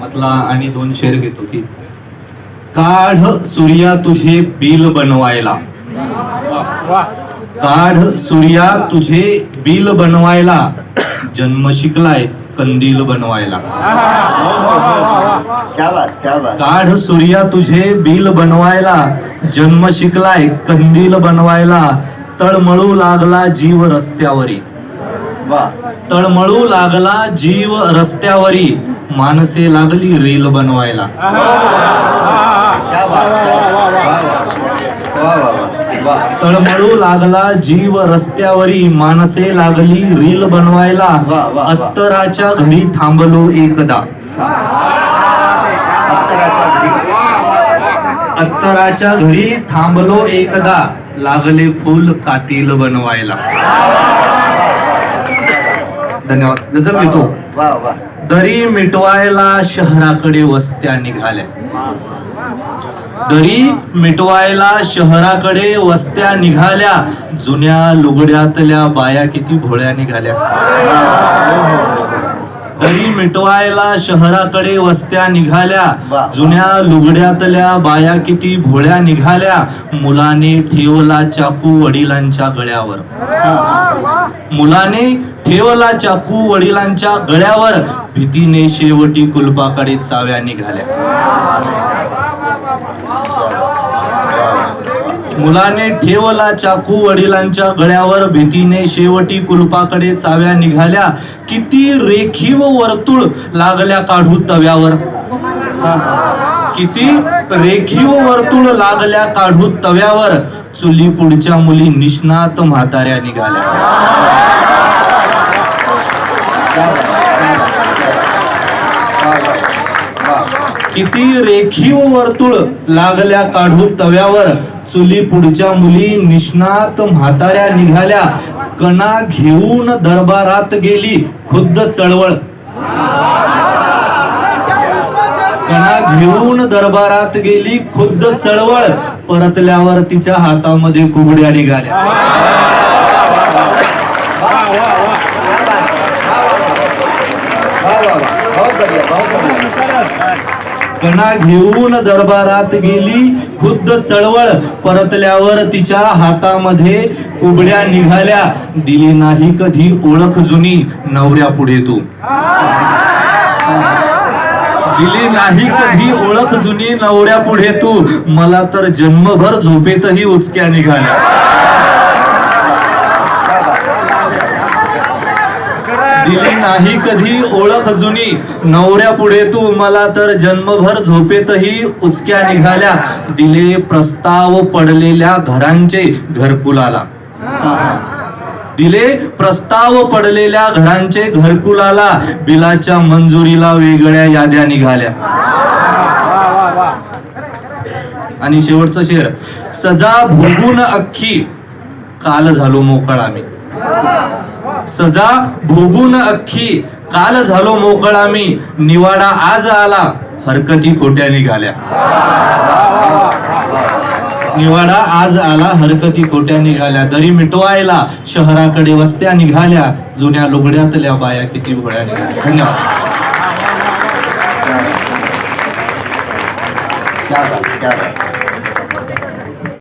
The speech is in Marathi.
मधला आणि दोन शेर घेतो की काढ सूर्या तुझे बिल बनवायला. काढ सूर्या तुझे बिल बनवायला. जन्म शिकलाय कंदील बनवायला. क्या बात क्या बात. काढ सूर्या तुझे बिल बनवायला. जन्म शिकलाय कंदील बनवायला. तळमळू लागला जीव रस्त्यावरी. तळमळू लागला जीव रस्त्यावरी. माणसे लागली रील बनवायला. तळमळू लागला जीव रस्त्यावरी. माणसे लागली रील बनवायला. अत्तराच्या घरी थांबलो एकदा. अत्तराच्या घरी थांबलो एकदा. लागले फुल कातील बनवायला. धन्यवाद. गजल घेतो वा वा दरी मिटवायला शहराकडे वस्त्या निघाल्या. दरी मिटवायला शहराकडे वस्त्या निघाल्या. जुन्या लुगड्यातल्या बाया किती भोळ्या निघाल्या. दरी मिटवायला शहराकडे वस्त्या निघाल्या. जुन्या लुगड्यातल्या बाया किती भोळ्या निघाल्या. मुलाने ठेवला चाकू वडिलांच्या गळ्यावर. मुलाने ठेवला चाकू वडिलांच्या गळ्यावर. भीतीने शेवटी कुलपाकडे चाव्या निघाल्या. मुलाने ठेवला चाकू वडिलांच्या गळ्यावर भीतीने शेवटी कुलपाकडे चाव्या निघाल्या. किती रेखीव वर्तुळ लागल्या काढू तव्यावर. किती रेखीव वर्तुळ लागल्या काढू तव्यावर. चुली पुढच्या मुली निष्णात म्हाताऱ्या निघाल्या. किती रेखीव वर्तुळ लागल्या काढू तव्यावर. चुली पुढच्या मुली निष्णात म्हाताऱ्या निघाल्या. कणा घेऊन दरबारात गेली खुद्द चळवळ. कणा घेऊन दरबारात गेली खुद्द चळवळ. परतल्यावर तिच्या हातामध्ये कुबड्या निघाल्या वा वा वा बहुत बढ़िया बहुत बढ़िया कणा घेऊन दरबारात गेली. खुद्द चळवळ परतल्यावर तिच्या हातामध्ये उबड्या निघाल्या. दिली नाही कधी ओळख जुनी नवऱ्या पुढे तू. दिली नाही कधी ओळख जुनी नवऱ्या पुढे तू. मला तर जन्मभर झोपेतही उचक्या निघाल्या. नाही कधी ओळख जुनी. नवऱ्या पुढे तू मला तर जन्मभर झोपेतही उचक्या निघाल्या. दिले प्रस्ताव पडलेल्या घरांचे घरकुलाला. दिले प्रस्ताव पडलेल्या घरांचे घरकुलाला. बिलाच्या मंजुरीला वेगळ्या याद्या निघाल्या. आणि शेवटचं शेर. सजा भोगून अख्खी. काल झालो मोकळ आम्ही. सजा भोगून अख्खी काल झालो मोकळ आम्ही. निवाडा आज आला हरकती खोट्या निघाल्या. निवाडा आज आला हरकती खोट्या निघाल्या. दरी मिटवायला शहराकडे वस्त्या निघाल्या. जुन्या लुगड्यातल्या बाया किती भोळ्या निघाल्या. धन्यवाद. क्या बात क्या बात